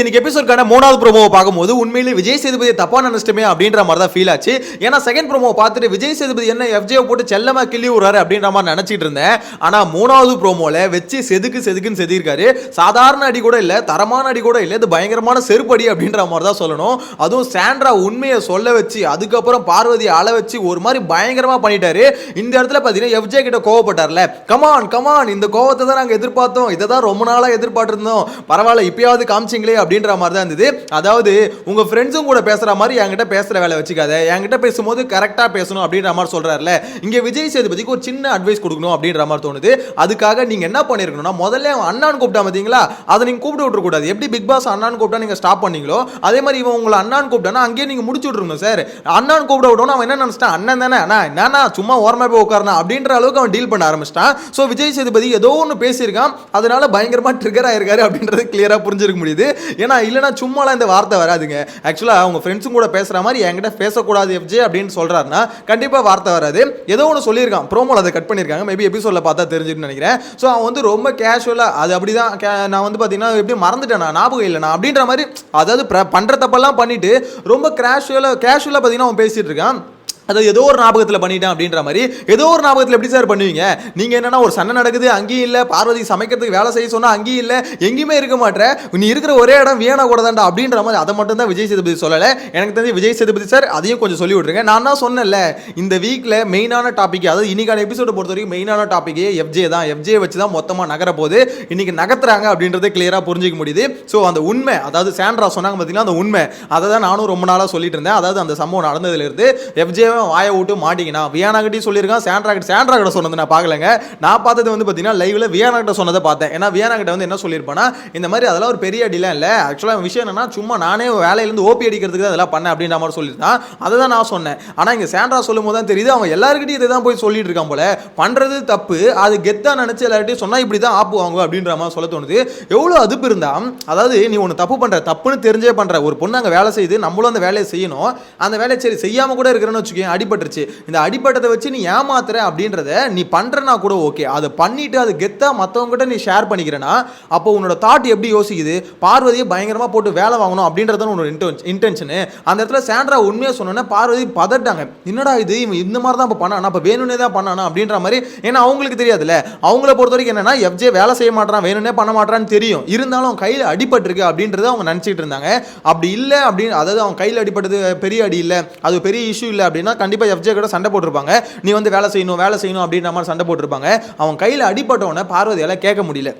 இன்னைக்கு எபிசோட்கான மூணாவது ப்ரோமோவை பார்க்கும்போது உண்மையிலே விஜய் சேதுபதி தப்பா நினைச்சிட்டுமே அப்படின்ற மாதிரி தான் ஃபீல் ஆச்சு. ஏன்னா செகண்ட் ப்ரோமோ பார்த்துட்டு விஜய் சேதுபதி என்ன எஃப்ஜே போட்டு செல்லமா கிள்ளி விடுறாரு அப்படின்ற மாதிரி நினைச்சிட்டு இருந்தேன். ஆனா மூணாவது ப்ரோமோல வச்சு செதுக்கு செதுக்குன்னு செதிருக்காரு சாதாரண அடி கூட இல்லை தரமான அடி கூட இல்லை இது பயங்கரமான செருப்படி அப்படின்ற மாதிரி தான் சொல்லணும். அதுவும் சாண்ட்ரா உண்மையை சொல்ல வச்சு அதுக்கப்புறம் பார்வதியை அள வச்சு ஒரு மாதிரி பயங்கரமா பண்ணிட்டாரு. இந்த இடத்துல பாத்தீங்கன்னா எஃப்ஜே கிட்ட கோவப்பட்டார்ல. கமான் கமான் இந்த கோவத்தை தான் நாங்கள் எதிர்பார்த்தோம். இதை தான் ரொம்ப நாளா எதிர்பார்த்துருந்தோம். பரவாயில்ல இப்பயாவது காமிச்சிங்களே அப்படின்ற மாதிரி தான் இருந்தது. அதாவது உங்க ஃப்ரெண்ட்ஸும் கூட பேசுற மாதிரி என்கிட்ட பேசுற வேலை வச்சுக்காத. என்கிட்ட பேசும்போது கரெக்டா பேசணும் அப்படின்ற மாதிரி சொல்றாருல. இங்க விஜய் சேதுபதிக்கு ஒரு சின்ன அட்வைஸ் கொடுக்கணும் அப்படின்ற மாதிரி தோணுது. அதுக்காக நீங்க என்ன பண்ணிருக்கணும்னா முதல்ல அவன் அண்ணான்னு கூப்பிட்டா பாத்தீங்களா? அதை நீங்க கூப்பிட்டு விட்டுற எப்படி பிக் பாஸ் அண்ணான்னு கூப்பிட்டா நீங்க ஸ்டாப் பண்ணீங்களோ அதே மாதிரி இவன் உங்களை அண்ணான்னு கூப்பிட்டானா அங்கேயே நீங்க முடிச்சு விட்டுருங்க சார் அண்ணான்னு கூப்பிட விட்டோம்னா அவன் என்ன நினைச்சிட்டான்? அண்ணன் தானே? அண்ணா என்னன்னா சும்மா ஓரமா போய் உட்காரனா அப்படின்ற அளவுக்கு அவன் டீல் பண்ண ஆரம்பிச்சிட்டான். ஸோ விஜய் சேதுபதி ஏதோ ஒன்று பேசியிருக்கான். அதனால பயங்கரமா ட்ரிகர் ஆயிருக்காரு அப்படின்றது கிளியரா புரிஞ்சிருக்க முடியுது. ஏன்னா இல்லைனா சும்மாலாம் இந்த வார்த்தை வராதுங்க. ஆக்சுவலாக அவங்க ஃப்ரெண்ட்ஸும் கூட பேசுற மாதிரி என்கிட்ட பேசக்கூடாது எஃப்ஜே அப்படின்னு சொல்கிறாருன்னா கண்டிப்பாக வார்த்தை வராது. ஏதோ ஒன்று சொல்லியிருக்கான். ப்ரோமோல அதை கட் பண்ணியிருக்காங்க. மேபி எபிசோடில் பார்த்தா தெரிஞ்சுன்னு நினைக்கிறேன். ஸோ அவன் வந்து ரொம்ப கேஷுவலாக அது அப்படிதான் தான் நான் வந்து பார்த்தீங்கன்னா எப்படி மறந்துட்டேன் நான். ஞாபகம் இல்லைண்ணா அப்படின்ற மாதிரி அதாவது ப்ர பண்ணுற தப்பெல்லாம் பண்ணிவிட்டு ரொம்ப கேஷுவலாக கேஷுவலாக பார்த்தீங்கன்னா அவன் பேசிகிட்டு இருக்கான். அதாவது ஏதோ ஒரு ஞாபகத்தில் பண்ணிட்டேன் அப்படின்ற மாதிரி. ஏதோ ஒரு ஞாபகத்தில் எப்படி சார் பண்ணுவீங்க? நீங்கள் என்னன்னா ஒரு சண்டை நடக்குது அங்கேயும் இல்லை. பார்வதி சமைக்கிறதுக்கு வேலை செய்ய சொன்னால் அங்கேயும் இல்லை. எங்கேயுமே இருக்க மாட்டேன் நீ இருக்கிற ஒரே இடம் வீணா கூட தான்டா அப்படின்ற மாதிரி அதை மட்டும் தான் விஜய் சேதுபதி சொல்லலை. எனக்கு தெரிஞ்சு விஜய் சேதுபதி சார் அதையும் கொஞ்சம் சொல்லி விட்ருங்க நான் தான் சொன்னேன்ல இந்த வீக்கில் மெயினான டாபிக் அதாவது இன்னைக்கான எபிசோடு பொறுத்த வரைக்கும் மெயினான டாப்பிக்கே எஃப்ஜே தான். எஃப்ஜே வச்சு தான் மொத்தமாக நகர போகுது. இன்னைக்கு நகர்த்துறாங்க அப்படின்றதே கிளியராக புரிஞ்சிக்க முடியுது. ஸோ அந்த உண்மை அதாவது சாண்ட்ரா சொன்னாங்க பார்த்தீங்கன்னா அந்த உண்மை அதை தான் நானும் ரொம்ப நாளாக சொல்லிட்டு இருந்தேன். அதாவது அந்த சம்பவம் நடந்ததுலேருந்து எஃப்ஜே வாயை விட்டு மாட்டிக்கினா? வியானா கிட்டே சொல்லியிருக்கான். சாண்ட்ரா கிட்ட சாண்ட்ரா கிட்ட சொன்னது நான் பார்க்கலங்க. நான் பார்த்தது வந்து பார்த்தீங்கன்னா லைவ்ல வியானா கிட்ட சொன்னதை பார்த்தேன். ஏன்னா வியானா கிட்ட வந்து என்ன சொல்லியிருப்பானா இந்த மாதிரி அதெல்லாம் ஒரு பெரிய அடிலாம் இல்லை. ஆக்சுவலாக விஷயம் என்னன்னா சும்மா நானே வேலையிலேருந்து ஓபி அடிக்கிறதுக்கு தான் அதெல்லாம் பண்ணேன் அப்படின்ற மாதிரி சொல்லியிருந்தான். அதை தான் நான் சொன்னேன். ஆனால் இங்கே சாண்ட்ரா சொல்லும் போது தான் தெரியுது. அவன் எல்லாருக்கிட்டையும் இதை தான் போய் சொல்லிட்டு இருக்கான் போல. பண்ணுறது தப்பு. அது கெத்தாக நினச்சி எல்லார்ட்டையும் சொன்னால் இப்படி தான் ஆப்புவாங்க அப்படின்ற மாதிரி சொல்ல தோணுது. எவ்வளோ அதுப்பு இருந்தால் அதாவது நீ ஒன்று தப்பு பண்ணுற தப்புன்னு தெரிஞ்சே பண்ணுற ஒரு பொண்ணு அங்கே வேலை செய்யுது நம்மளும் அந்த வேலையை செய்யணும். அந்த வேலையை சரி செய்யாமல் கூட இருக்கிறேன்னு வச்சுக்கோ அடிபட்டுருச்சு. இந்த அடிபட்டதை வச்சு நீ ஏமாத்துற அப்படின்றத நீ பண்ணுறனா கூட ஓகே. அதை பண்ணிட்டு அது கெத்தாக மற்றவங்ககிட்ட நீ ஷேர் பண்ணிக்கிறேன்னா அப்போ உன்னோட தாட் எப்படி யோசிக்குது? பார்வதியை பயங்கரமாக போட்டு வேலை வாங்கணும் அப்படின்றத உன்னோட இன்டென்ஷனு அந்த இடத்துல சாண்ட்ரா உண்மையாக சொன்னோன்னே பார்வதி பதட்டாங்க. என்னடா இது? இவன் இந்த மாதிரி தான் இப்போ பண்ணானா? அப்போ வேணும்னே தான் பண்ணானா? அப்படின்ற மாதிரி ஏன்னா அவங்களுக்கு தெரியாதுல்ல. அவங்கள பொறுத்த வரைக்கும் என்னன்னா எஃப்ஜே வேலை செய்ய மாட்டான் வேணும்னே பண்ண மாட்டான்னு தெரியும். இருந்தாலும் அவன் கையில் அடிபட்டிருக்கு அப்படின்றத அவங்க நினச்சிட்டு இருந்தாங்க. அப்படி இல்லை அப்படின்னு அதாவது அவன் கையில் அடிபட்டது பெரிய அடி இல்லை. அது பெரிய இஷ்யூ இல்லை அப்படின்னா கண்டிப்பாக எஃப்ஜே கூட சண்டை போட்டிருப்பாங்க. நீ வந்து வேலை செய்யணும் வேலை செய்யணும் அப்படின்ற மாதிரி சண்டை போட்டிருப்பாங்க. அவன் கையில் அடிபட்டவனை பார்வதியால் கேட்க முடியல.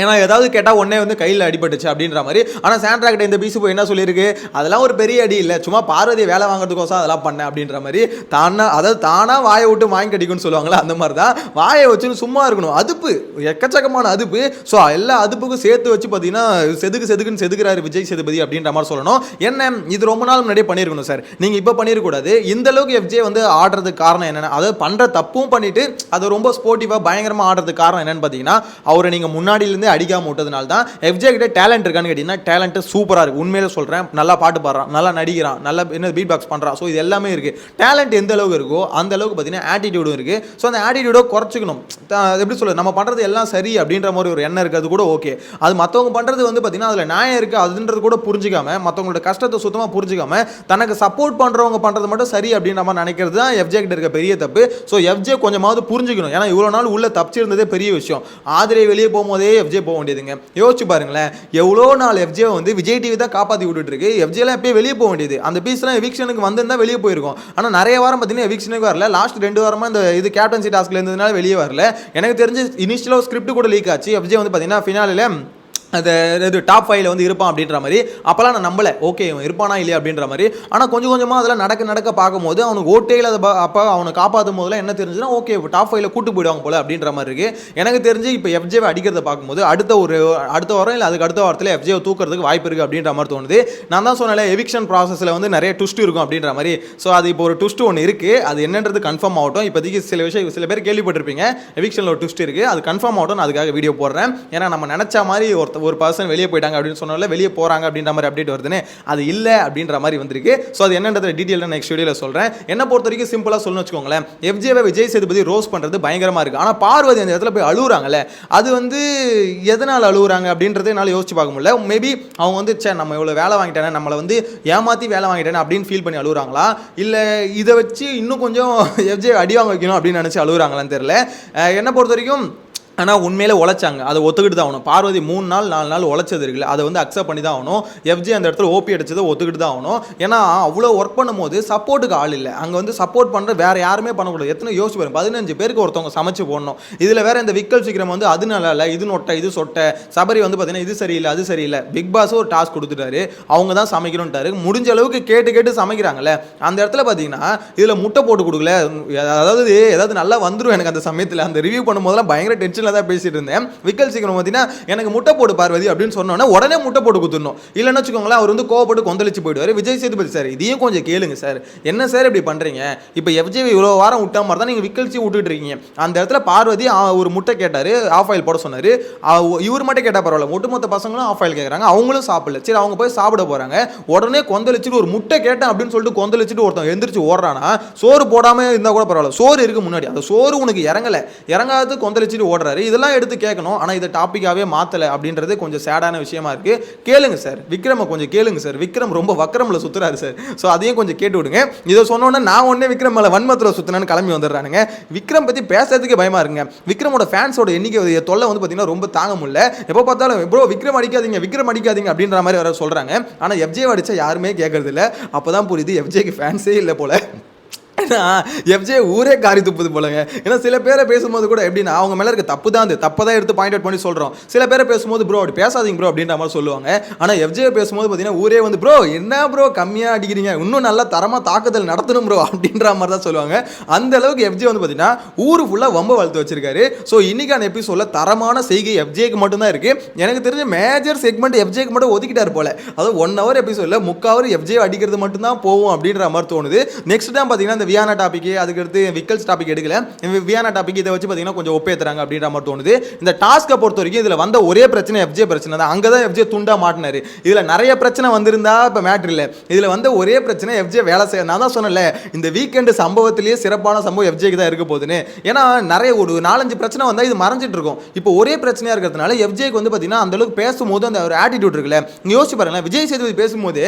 ஏன்னா ஏதாவது கேட்டால் உடனே வந்து கையில் அடிபட்டுச்சு அப்படின்ற மாதிரி. ஆனால் சாண்ட்ரா கிட்ட இந்த பீஸு போய் என்ன சொல்லியிருக்கு? அதெல்லாம் ஒரு பெரிய அடி இல்லை. சும்மா பார்வதி வேலை வாங்குறதுக்கோசம் அதெல்லாம் பண்ணேன் அப்படின்ற மாதிரி. தானா அதாவது தானாக வாயை விட்டு வாங்கி கடிக்கும்னு சொல்லுவாங்களா அந்த மாதிரி தான் வாயை வச்சுன்னு சும்மா இருக்கணும். அதுப்பு எக்கச்சக்கமான அதுப்பு. ஸோ எல்லா அதுப்புக்கும் சேர்த்து வச்சு பார்த்தீங்கன்னா செதுக்கு செதுக்குன்னு செதுக்குறாரு விஜய் சேதுபதி அப்படின்ற மாதிரி சொல்லணும். என்ன இது ரொம்ப நாள் முன்னாடியே பண்ணியிருக்கணும் சார். நீங்கள் இப்போ பண்ணிடக்கூடாது இந்த அளவுக்கு எஃப்ஜே வந்து ஆடுறதுக்கு காரணம் என்னென்ன அதாவது பண்ணுற தப்பும் பண்ணிட்டு அதை ரொம்ப ஸ்போர்ட்டிவாக பயங்கரமாக ஆடுறதுக்கு காரணம் என்னென்னு பார்த்தீங்கன்னா அவரை நீங்கள் முன்னாடியிலேருந்து அடிக்காம விட்டதுனால தான் எஃப்ஜே கிட்ட டேலண்ட் இருக்கான்னு கேட்டிங்கன்னா டேலண்ட்டு சூப்பராக இருக்குது உண்மையிலே சொல்கிறேன் நல்லா பாட்டு பாடுறான். நல்லா நடிக்கிறான். நல்லா என்ன பீட் பாக்ஸ் பண்ணுறான் ஸோ இது எல்லாமே இருக்குது டேலண்ட் எந்த அளவுக்கு இருக்கோ அந்த அளவுக்கு பார்த்தீங்கன்னா ஆட்டிடியூடும் இருக்குது ஸோ அந்த ஆட்டிடியூடோ குறைச்சிக்கணும். எப்படி சொல்ல நம்ம பண்ணுறது எல்லாம் சரி அப்படின்ற மாதிரி ஒரு எண்ணம் இருக்கிறது கூட ஓகே அது மற்றவங்க பண்ணுறது வந்து பார்த்தீங்கன்னா அதில் நியாயம் இருக்குது அதுன்றது கூட புரிஞ்சிக்காம மற்றவங்களோட கஷ்டத்தை சுத்தமாக புரிஞ்சிக்காம தனக்கு சப்போர்ட் பண்ணுறவங்க பண்ணுறது மட்டும் சரி அப்படின்ற மாதிரி நினைக்கிறது தான் எஃப்ஜே கிட்ட இருக்க பெரிய தப்பு. ஸோ எஃப்ஜே கொஞ்சமாவது புரிஞ்சுக்கணும். ஏன்னா இவ்வளோ நாள் உள்ள தப்பிச்சிருந்ததே பெரிய விஷயம். ஆதிரை வெளியே போகும்போதே எஃப்ஜே போக வேண்டியதுங்க. யோசிச்சு பாருங்களேன். எவ்வளோ நாள் எஃப்ஜே வந்து விஜய் டிவி தான் காப்பாற்றி விட்டுட்டு இருக்கு எஃப்ஜேலாம் எப்பயே வெளியே போக வேண்டியது. அந்த பீஸ்லாம் எவிக்ஷனுக்கு வந்திருந்தா வெளியே போயிருக்கும். ஆனால் நிறைய வாரம் பார்த்தீங்கன்னா எவிக்ஷனுக்கு வரல. லாஸ்ட் ரெண்டு வாரமாக இந்த இது கேப்டன்சி டாஸ்க்ல இருந்ததுனால வெளியே வரல. எனக்கு தெரிஞ்சு இனிஷியலாக ஸ்கிரிப்ட் கூட லீக் ஆச்சு. எஃப்ஜே வந்து பார்த்தீங்கன்னா ஃபினாலில் அது இது டாப் ஃபைவ்ல வந்து இருப்பான் அப்படின்ற மாதிரி. அப்போல்லாம் நான் நம்பலை. ஓகே இவன் இருப்பானா இல்லையா அப்படின்ற மாதிரி. ஆனால் கொஞ்சம் கொஞ்சமாக அதெல்லாம் நடக்க நடக்க பார்க்கும்போது அவனுக்கு ஓட்டே இல்லாத அப்போ அவனை காப்பாற்றும் போதெல்லாம் என்ன தெரிஞ்சுன்னா ஓகே டாப் ஃபைவ்ல கூட்டு போயிடுவாங்க போல அப்படின்ற மாதிரி இருக்கு. எனக்கு தெரிஞ்சு இப்போ எஃப்ஜேவை அடிக்கிறத பார்க்கும்போது அடுத்த ஒரு அடுத்த வாரம் இல்லை அதுக்கு அடுத்த வாரத்தில் எஃப்ஜேவை தூக்கிறதுக்கு வாய்ப்பு இருக்குது அப்படின்ற மாதிரி தோணுது. நான் தான் சொன்னேன் எவிக்ஷன் ப்ராசஸில் வந்து நிறைய ட்விஸ்ட் இருக்கும் அப்படின்ற மாதிரி. ஸோ அது இப்போ ஒரு ட்விஸ்ட் ஒன்று இருக்குது அது என்னன்றது கன்ஃபார்ம் ஆகட்டும். இப்போதைக்கு சில விஷயம் சில பேர் கேள்விப்பட்டிருப்பீங்க. எவிக்ஷனில் ஒரு ட்விஸ்ட் இருக்குது அது கன்ஃபார்ம் ஆகட்டும். அதுக்காக வீடியோ போடுறேன். ஏன்னா நம்ம நினச்ச மாதிரி ஒருத்த ஒரு பர்சன் வெளியே போயிட்டாங்க அப்படின்னு சொன்னால வெளியே போகிறாங்க அப்படின்ற மாதிரி அப்டேட் வருதுன்னு அது இல்லை அப்படின்ற மாதிரி வந்திருக்கு. ஸோ அது என்னன்றது டீட்டெயில் நெக்ஸ்ட் வீடியோவில் சொல்கிறேன் என்ன பொறுத்த வரைக்கும் சிம்பிளாக சொல்லணும்னு வச்சுக்கோங்களேன். எஃப்ஜேவை விஜய் சேதுபதி ரோஸ் பண்ணுறது பயங்கரமாக இருக்குது ஆனால் பார்வதி அந்த இடத்துல போய் அழுகுறாங்கல்ல அது வந்து எதனால் அழுகுறாங்க அப்படின்றத என்னால் யோசிச்சு பார்க்க முடியல. மேபி அவங்க வந்து சே நம்ம இவ்வளோ வேலை வாங்கிட்டேன் நம்மளை வந்து ஏமாற்றி வேலை வாங்கிட்டேனே அப்படின்னு ஃபீல் பண்ணி அழுகுறாங்களா இல்லை இதை வச்சு இன்னும் கொஞ்சம் எஃப்ஜே அடி வாங்க வைக்கணும் அப்படின்னு நினச்சி அழுகுறாங்களான்னு தெரில என்னை பொறுத்த வரைக்கும் ஆனால் உண்மையிலே உழைச்சாங்க. அதை ஒத்துக்கிட்டு தான் ஆகணும். பார்வதி மூணு நாள் நாலு நாள் உழைச்சது இருக்குல்ல அதை வந்து அக்செப்ட் பண்ணி தான் ஆகணும் எஃப்ஜி அந்த இடத்துல ஓபி அடிச்சதை ஒத்துக்கிட்டு தான் ஆகணும். ஏன்னா அவ்வளோ ஒர்க் பண்ணும்போது சப்போர்ட்டுக்கு ஆள் இல்லை. அங்கே வந்து சப்போர்ட் பண்ணுற வேற யாருமே பண்ணக்கூடாது. எத்தனை யோசிச்சு வரும் பதினஞ்சு பேருக்கு ஒருத்தவங்க சமைச்சு போடணும். இதில் வேற இந்த விக்கல் சீக்கிரம் வந்து அது நல்லா இல்லை இது நொட்டை இது சொட்டை. சபரி வந்து பார்த்தீங்கன்னா இது சரியில்லை அது சரியில்லை. பிக் பாஸ் ஒரு டாஸ்க் கொடுத்துட்டாரு. அவங்க தான் சமைக்கணும்ட்டாரு. முடிஞ்ச அளவுக்கு கேட்டு கேட்டு சமைக்கிறாங்கல்ல. அந்த இடத்துல பார்த்தீங்கன்னா இதில் முட்டை போட்டு கொடுக்கல. அதாவது ஏதாவது நல்லா வந்துடும் எனக்கு அந்த சமயத்தில். அந்த ரிவ்யூ பண்ணும்போதெல்லாம் பயங்கர டென்ஷனில் தான் பேசிட்டு இருந்தேன். விக்கல் சீக்கிரம் பார்த்தீங்கன்னா எனக்கு முட்டை போடு பார்வதி அப்படின்னு சொன்னோன்னே உடனே முட்டை போட்டு குத்துணும் இல்லைன்னு வச்சுக்கோங்களேன் அவர் வந்து கோவப்பட்டு கொந்தளிச்சு போயிடுவார். விஜய் சேதுபதி சார் இதையும் கொஞ்சம் கேளுங்க சார். என்ன சார் இப்படி பண்ணுறீங்க இப்போ எஃப்ஜிவி இவ்வளோ வாரம் விட்ட மாதிரி தான் நீங்கள் விக்கல்சி விட்டுட்டு இருக்கீங்க. அந்த இடத்துல பார்வதி ஒரு முட்டை கேட்டார் ஆஃப் ஆயில் போட சொன்னார். இவர் மட்டும் கேட்டால் பரவாயில்ல ஒட்டுமொத்த பசங்களும் ஆஃப் ஆயில் கேட்குறாங்க அவங்களும் சாப்பிடல. சரி அவங்க போய் சாப்பிட போகிறாங்க உடனே கொந்தளிச்சுட்டு ஒரு முட்டை கேட்டேன் அப்படின்னு சொல்லிட்டு கொந்தளிச்சுட்டு ஒருத்தன் எந்திரிச்சு ஓடுறானா சோறு போடாமல் இருந்தால் கூட பரவாயில்ல. சோறு இருக்கு முன்னாடி. அந்த சோறு உனக்கு இறங்கலை. இறங்காது கொந்தளிச்சுட்டு ஓடுறாரு. இதெல்லாம் எடுத்து கேட்கணும் ஆனால் இதை டாப்பிக்காகவே மாற்றலை அப்படின்றது கொஞ்சம் சேடான விஷயமா இருக்குது கேளுங்க சார் விக்ரமை கொஞ்சம் கேளுங்க சார். விக்ரம் ரொம்ப வக்கரமில் சுத்துறாரு சார். ஸோ அதையும் கொஞ்சம் கேட்டு விடுங்க. இதை சொன்னோன்னே நான் உடனே விக்ரம் மேலே வன்மத்தில் சுத்தினேன்னு கிளம்பி வந்துடுறானுங்க. விக்ரம் பற்றி பேசுறதுக்கே பயமா இருங்க விக்ரமோட ஃபேன்ஸோட எண்ணிக்கை தொல்லை வந்து பார்த்தீங்கன்னா ரொம்ப தாங்க முடியல. எப்போ பார்த்தாலும் ப்ரோ விக்ரம் அடிக்காதீங்க விக்ரம் அடிக்காதீங்க அப்படின்ற மாதிரி வர சொல்கிறாங்க ஆனால் எஃப்ஜே அடித்தா யாருமே கேட்கறது இல்லை அப்போ தான் புரியுது எஃப்ஜேக்கு ஃபேன்ஸே இல்லை போல். ஏன்னா எஃப்ஜே ஊரே காரி துப்புது போலங்க. ஏன்னா சில பேரை பேசும்போது கூட எப்படின்னா அவங்க மேலே இருக்க தப்பு தான் அது. தப்பு தான் எடுத்து பாயிண்ட் அவுட் பண்ணி சொல்கிறோம் சில பேரை பேசும்போது ப்ரோ அப்படி பேசாதீங்க ப்ரோ அப்படின்ற மாதிரி சொல்லுவாங்க. ஆனால் எஃப்ஜே பேசும்போது பார்த்தீங்கன்னா ஊரே வந்து ப்ரோ என்ன ப்ரோ கம்மியாக அடிக்கிறீங்க? இன்னும் நல்லா தரமாக தாக்குதல் நடத்தணும் ப்ரோ அப்படின்ற மாதிரி தான் சொல்லுவாங்க. அந்த அளவுக்கு எஃப்ஜே வந்து பார்த்தீங்கன்னா ஊர் ஃபுல்லாக வம்ப வளர்த்து வச்சிருக்காரு. ஸோ இன்னைக்கான எபிசோடில் தரமான செய்கை எஃப்ஜேக்கு மட்டும்தான் இருக்குது எனக்கு தெரிஞ்ச மேஜர் செக்மெண்ட் எஃப்ஜேக்கு மட்டும் ஒதுக்கிட்டார் போல. அதாவது ஒன் ஹவர் எபிசோடில் முக்கால் ஹவர் எஃப்ஜே அடிக்கிறது மட்டும்தான் போகும் அப்படின்ற மாதிரி தோணுது. நெக்ஸ்ட் டைம் பார்த்தீங்கன்னா இந்த வியானா டாபிக் அதுக்கடுத்து விக்கல்ஸ் டாபிக் எடுக்கல. வியானா டாபிக் இதை வச்சு பார்த்தீங்கன்னா கொஞ்சம் ஒப்பேத்துறாங்க அப்படின்ற மாதிரி தோணுது. இந்த டாஸ்க்கை பொறுத்த வரைக்கும் இதில் வந்த ஒரே பிரச்சனை எஃப்ஜே பிரச்சனை தான். அங்கே தான் எஃப்ஜே துண்டா மாட்டினாரு. இதில் நிறைய பிரச்சனை வந்திருந்தா இப்போ மேட்ரு இல்லை. இதில் வந்த ஒரே பிரச்சனை எஃப்ஜே வேலை செய்ய நான் தான் சொன்னேன்ல இந்த வீக்கெண்டு சம்பவத்திலேயே சிறப்பான சம்பவம் எஃப்ஜேக்கு தான் இருக்க போகுதுன்னு. ஏன்னா நிறைய ஒரு நாலஞ்சு பிரச்சனை வந்தால் இது மறைஞ்சிட்டு இருக்கும். இப்போ ஒரே பிரச்சனையாக இருக்கிறதுனால எஃப்ஜேக்கு வந்து பார்த்தீங்கன்னா அந்த அளவுக்கு பேசும்போது அந்த ஒரு ஆட்டிடியூட் இருக்குல்ல. நீங்கள் யோசிச்சு பாருங்களேன் விஜய் சேதுபதி பேசும்போது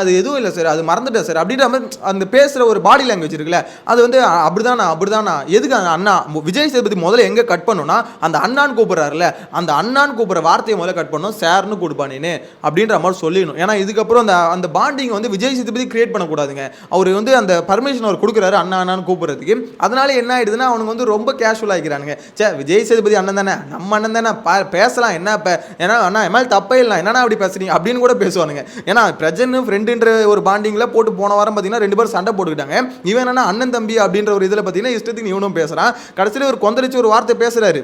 அது எதுவும் இல்லை சார் அது மறந்துட்டேன் சார் அப்படின்ற மாதிரி அந்த பேசுகிற ஒரு பாடி லாங்குவேஜ் இருக்குல்ல அது வந்து அப்படிதானா அப்படிதானா? எதுக்கு அந்த அண்ணா விஜய் சேதுபதி முதல்ல எங்கே கட் பண்ணுன்னா அந்த அண்ணான்னு கூப்பிட்றாருல அந்த அண்ணான்னு கூப்பிட்ற வார்த்தையை முதல்ல கட் பண்ணணும் சார்னு கொடுப்பானேன்னு அப்படின்ற மாதிரி சொல்லிடணும். ஏன்னா இதுக்கப்புறம் அந்த அந்த பாண்டிங் வந்து விஜய் சேதுபதி கிரியேட் பண்ணக்கூடாதுங்க. அவர் வந்து அந்த பர்மிஷன் அவர் கொடுக்குறாரு அண்ணா அண்ணான்னு கூப்பிட்றதுக்கு. அதனால என்ன ஆயிடுதுன்னா அவனுக்கு வந்து ரொம்ப கேஷுவல் ஆகிக்கிறானுங்க சே விஜய் சேதுபதி அண்ணன் தானே நம்ம அண்ணன் தானே பா- பேசலாம் என்ன இப்போ ஏன்னா அண்ணா என் தப்பே இல்லை என்னண்ணா அப்படி பேசுறீங்க அப்படின்னு கூட பேசுவானுங்க. ஏன்னா பிரஜன் ஃப்ரெண்டுன்ற ஒரு பாண்டிங்கில் போட்டு போன வாரம் பார்த்தீங்கன்னா ரெண்டு பேரும் சண்டை போட்டுக்கிட்டாங்க. இவன் என்னன்னா அண்ணன் தம்பி அப்படின்ற ஒரு இதில் பார்த்தீங்கன்னா இஷ்டத்துக்கு இவனும் பேசுகிறான் கடைசியில் ஒரு கொந்தளிச்சு ஒரு வார்த்தை பேசுறாரு.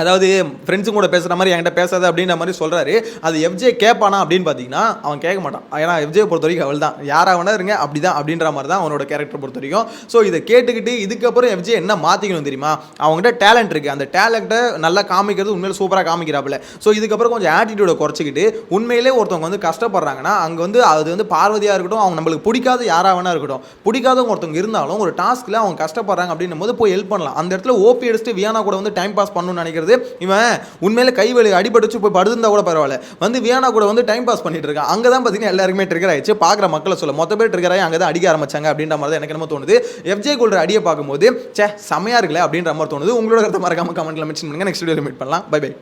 அதாவது ஃப்ரெண்ட்ஸும் கூட பேசுகிற மாதிரி என்கிட்ட பேசாத அப்படின்ற மாதிரி சொல்கிறாரு அது எஃப்ஜே கேட்பானா அப்படின்னு பார்த்தீங்கன்னா அவன் கேட்க மாட்டான். ஏன்னா எஃப்ஜே பொறுத்த வரைக்கும் அவள் தான் யாராக வேணா இருங்க அப்படி தான் அப்படின்ற மாதிரி தான் அவனோட கேரக்டர் பொறுத்த வரைக்கும். ஸோ இதை கேட்டுக்கிட்டு இதுக்கப்புறம் எஃப்ஜே என்ன மாற்றிக்கணும் தெரியுமா? அவங்ககிட்ட டேலண்ட் இருக்குது அந்த டேலண்ட்டை நல்லா காமிக்கிறது உண்மையில சூப்பராக காமிக்கிறாப்புல. ஸோ இதுக்கப்புறம் கொஞ்சம் ஆட்டிடியூடை குறைச்சிக்கிட்டு உண்மையிலே ஒருத்தவங்க வந்து கஷ்டப்படுறாங்கன்னா அங்கே வந்து அது வந்து பார்வதியாக இருக்கட்டும் அவங்க நம்மளுக்கு பிடிக்காத யாராக வேணா இருக்கட்டும் பிடிக்காதவங்க ஒருத்தவங்க இருந்தாலும் ஒரு டாஸ்க்கில் அவங்க கஷ்டப்படுறாங்க அப்படின்னும் போது போய் ஹெல்ப் பண்ணலாம். அந்த இடத்துல ஓபி அடிச்சுட்டு வியானா கூட வந்து டைம் பாஸ் பண்ணணும்னு நினைக்கிறது இவன் உண்மையில கை வலி அடிபட்டுச்சு போய் படுத்திருந்தா கூட பரவாயில்ல. வந்து வியானா கூட வந்து டைம் பாஸ் பண்ணிட்டு இருக்கான் அங்கே தான் பார்த்தீங்கன்னா எல்லாருக்குமே ட்ரிகர் ஆயிடுச்சு. பார்க்குற மக்களை சொல்ல. மொத்த பேர் ட்ரிகர் ஆகி அங்கே தான் அடிக்க ஆரம்பிச்சாங்க அப்படின்ற மாதிரி தான் எனக்கு என்ன தோணுது. எஃப்ஜே கொள்ற அடியை பார்க்கும்போது சே செமையா இருக்குல்ல அப்படின்ற மாதிரி தோணுது. உங்களோட கருத்தை மறக்காம கமெண்ட்ல மென்ஷன் பண்ணுங்க. நெக்ஸ்ட் வீடியோ மீட் பண்ணலாம். Bye bye